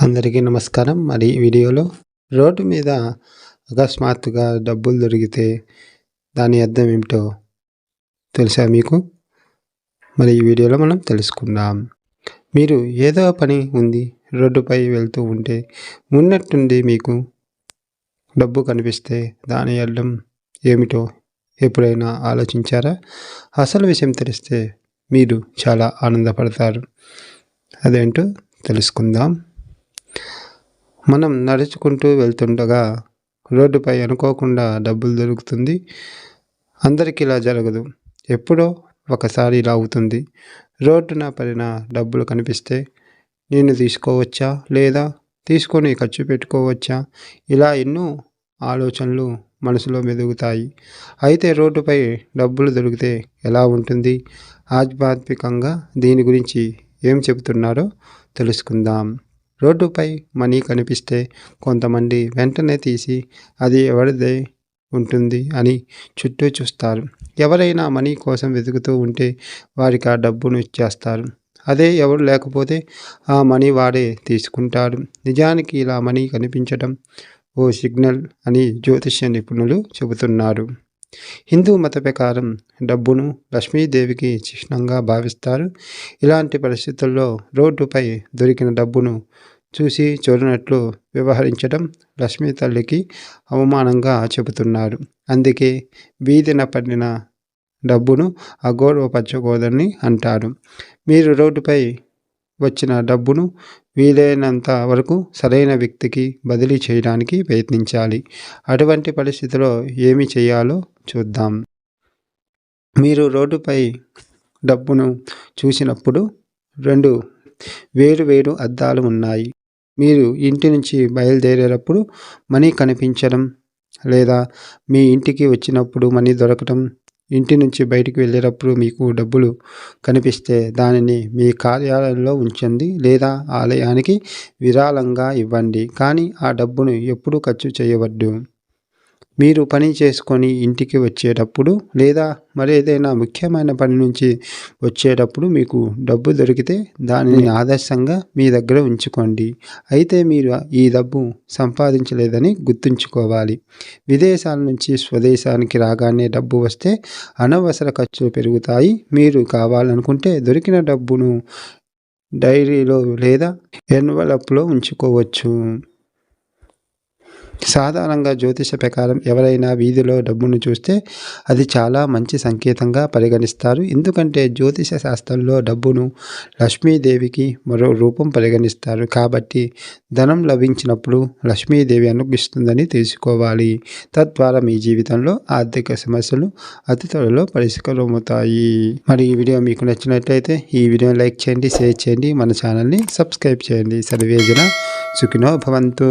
అందరికీ నమస్కారం. మరి వీడియోలో రోడ్డు మీద అకస్మాత్తుగా డబ్బులు దొరికితే దాని అర్థం ఏమిటో తెలుసా మీకు? మరి ఈ వీడియోలో మనం తెలుసుకుందాం. మీరు ఏదో పని ఉంది రోడ్డుపై వెళ్తూ ఉంటే ఉన్నట్టుండి మీకు డబ్బు కనిపిస్తే దాని అర్థం ఏమిటో ఎప్పుడైనా ఆలోచించారా? అసలు విషయం తెలిస్తే మీరు చాలా ఆనందపడతారు. అదేంటో తెలుసుకుందాం. మనం నడుచుకుంటూ వెళ్తుండగా రోడ్డుపై అనుకోకుండా డబ్బులు దొరుకుతుంది. అందరికీ ఇలా జరగదు. ఎప్పుడో ఒకసారి ఇలా అవుతుంది. రోడ్డున పడిన డబ్బులు కనిపిస్తే నేను తీసుకోవచ్చా? లేదా తీసుకొని ఖర్చు పెట్టుకోవచ్చా? ఇలా ఎన్నో ఆలోచనలు మనసులో మెదుగుతాయి. అయితే రోడ్డుపై డబ్బులు దొరికితే ఎలా ఉంటుంది? ఆధ్యాత్మికంగా దీని గురించి ఏం చెబుతున్నారో తెలుసుకుందాం. రోడ్డుపై మనీ కనిపిస్తే కొంతమంది వెంటనే తీసి అది ఎవరిదే ఉంటుంది అని చుట్టూ చూస్తారు. ఎవరైనా మనీ కోసం వెతుకుతూ ఉంటే వారికి ఆ డబ్బును ఇచ్చేస్తారు. అదే ఎవరు లేకపోతే ఆ మనీ వాడే తీసుకుంటారు నిజానికి ఇలా మనీ కనిపించడం ఓ సిగ్నల్ అని జ్యోతిష్య నిపుణులు చెబుతున్నారు. హిందూ మత ప్రకారం డబ్బును లక్ష్మీదేవికి చిహ్నంగా భావిస్తారు. ఇలాంటి పరిస్థితుల్లో రోడ్డుపై దొరికిన డబ్బును చూసి చూడనట్లు వ్యవహరించడం లక్ష్మీ తల్లికి అవమానంగా చెబుతున్నారు అందుకే వీధిన పడిన డబ్బును అగౌరవపరచకూడదని అంటారు మీరు రోడ్డుపై వచ్చిన డబ్బును వీలైనంత వరకు సరైన వ్యక్తికి బదిలీ చేయడానికి ప్రయత్నించాలి. అటువంటి పరిస్థితిలో ఏమి చేయాలో చూద్దాం. మీరు రోడ్డుపై డబ్బును చూసినప్పుడు రెండు వేరు వేరు అద్దాలు ఉన్నాయి. మీరు ఇంటి నుంచి బయలుదేరేటప్పుడు మనీ కనిపించడం లేదా మీ ఇంటికి వచ్చినప్పుడు మనీ దొరకటం ఇంటి నుంచి బయటికి వెళ్ళేటప్పుడు మీకు డబ్బులు కనిపిస్తే దానిని మీ కార్యాలయంలో ఉంచండి లేదా ఆలయానికి విరాళంగా ఇవ్వండి. కానీ ఆ డబ్బును ఎప్పుడూ ఖర్చు చేయవద్దు. మీరు పని చేసుకొని ఇంటికి వచ్చేటప్పుడు లేదా మరేదైనా ముఖ్యమైన పని నుంచి వచ్చేటప్పుడు మీకు డబ్బు దొరికితే దానిని ఆదర్శంగా మీ దగ్గర ఉంచుకోండి. అయితే మీరు ఈ డబ్బు సంపాదించలేదని గుర్తుంచుకోవాలి. విదేశాల నుంచి స్వదేశానికి రాగానే డబ్బు వస్తే అనవసర ఖర్చులు పెరుగుతాయి. మీరు కావాలనుకుంటే దొరికిన డబ్బును డైరీలో లేదా ఎన్వలప్లో ఉంచుకోవచ్చు. సాధారణంగా జ్యోతిష ప్రకారం ఎవరైనా వీధిలో డబ్బును చూస్తే అది చాలా మంచి సంకేతంగా పరిగణిస్తారు. ఎందుకంటే జ్యోతిష శాస్త్రంలో డబ్బును లక్ష్మీదేవికి మరో రూపం పరిగణిస్తారు. కాబట్టి ధనం లభించినప్పుడు లక్ష్మీదేవి అనుగ్రహిస్తుందని తెలుసుకోవాలి. తద్వారా మీ జీవితంలో ఆర్థిక సమస్యలు అతి త్వరలో పరిష్కారమవుతాయి. మరి ఈ వీడియో మీకు నచ్చినట్లయితే ఈ వీడియో లైక్ చేయండి షేర్ చేయండి. మన ఛానల్ని సబ్స్క్రైబ్ చేయండి. సర్వేజన సుఖినో భవంతు.